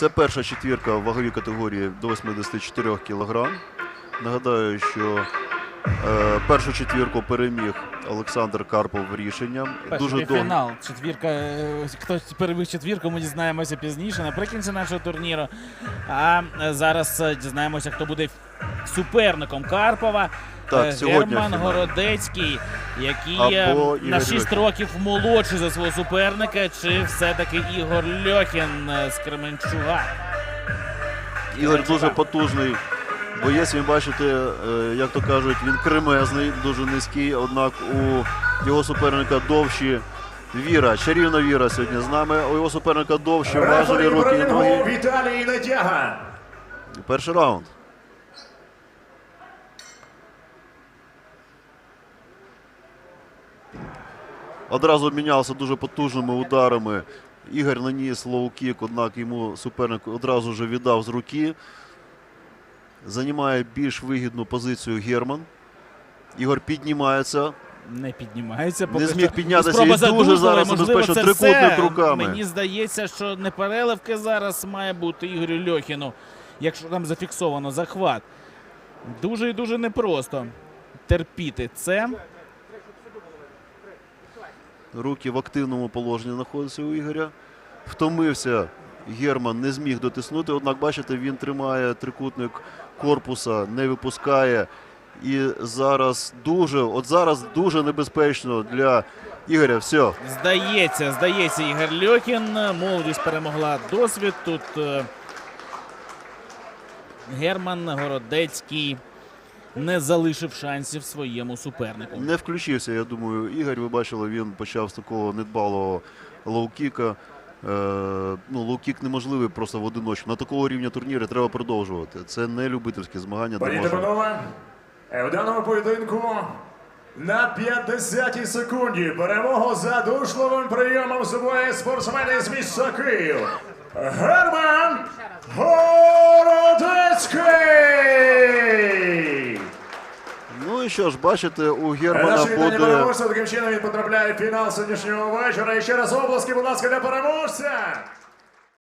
Це перша четвірка в ваговій категорії до 84 кг. Нагадаю, що е, першу четвірку переміг Олександр Карпов рішенням. Перший Дуже довго. фінал. Четвірка. е, Хто переміг четвірку, ми дізнаємося пізніше, наприкінці нашого турніру. А е, зараз е, дізнаємося, хто буде суперником Карпова. Так, Е, сьогодні Герман фінал. Городецький, який Або на Ігор 6 Льохін. років молодший за свого суперника, чи все-таки Ігор Льохін е, з Кременчуга. Ігор дуже потужний боєць. Ви бачите, е, як то кажуть, він кремезний, дуже низький. Однак у його суперника довші віра, чарівна віра сьогодні з нами. У його суперника довші важелі руки і ноги. Віталій Недяга. Перший раунд. Одразу обмінявся дуже потужними ударами. Ігор наніс лоу-кік, однак йому суперник одразу ж віддав з руки. Займає більш вигідну позицію Герман. Ігор піднімається. Не піднімається. Не зміг що. піднятися і дуже зараз це трикутник руками. Мені здається, що не переливки зараз має бути Ігорю Льохіну, якщо там зафіксовано захват. Дуже і дуже непросто терпіти це. Руки в активному положенні знаходяться у Ігоря. Втомився Герман, не зміг дотиснути. Однак, бачите, він тримає трикутник корпуса, не випускає. І зараз дуже, от зараз дуже небезпечно для Ігоря. Все. Здається, здається, Ігор Льохін. Молодість перемогла досвід. Тут е, Герман Городецький не залишив шансів своєму супернику. Не включився, я думаю, Ігор. Ви бачили, він почав з такого недбалого лоу-кіка. Е, ну, лоу-кік неможливий просто в одиночку. На такого рівня турніри треба продовжувати. Це не любительські змагання, Пані та панове, е, в даному поєдинку на 50-й секунді перемогу задушливим прийомом здобуває спортсмен із міста Київ. Герман що ж, бачите, у Германа Наше вітання буде. переможця. Таким чином він потрапляє в фінал сьогоднішнього вечора. І ще раз обласки, будь ласка, для переможця!